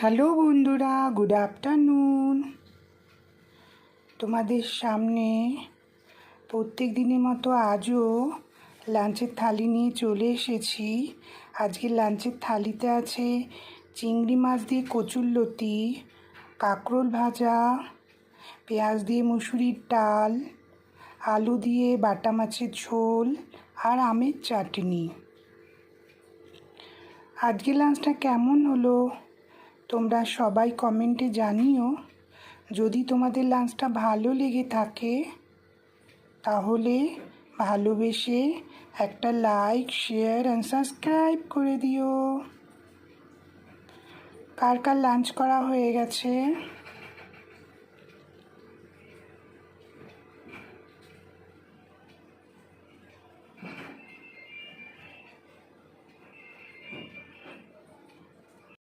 Hello বন্ধুরা, good afternoon. তোমাদের সামনে প্রত্যেক দিনের মতো আজও লাঞ্চের থালি নিয়ে চলে এসেছি। আজকে লাঞ্চের থালিতে আছে চিংড়ি মাছ দিয়ে কচুরলতি কাঁকরোল ভাজা, পেঁয়াজ দিয়ে মুসুরির ডাল, আলু দিয়ে বাটা মাছের ঝোল আর আমের চাটনি। আজকে লাঞ্চটা কেমন হলো? তোমরা সবাই কমেন্টে জানিও। যদি তোমাদের লাঞ্চটা ভালো লেগে থাকে, তাহলে ভালোবেসে একটা লাইক, শেয়ার অ্যান্ড সাবস্ক্রাইব করে দিও। কার কার লাঞ্চ করা হয়ে গেছে?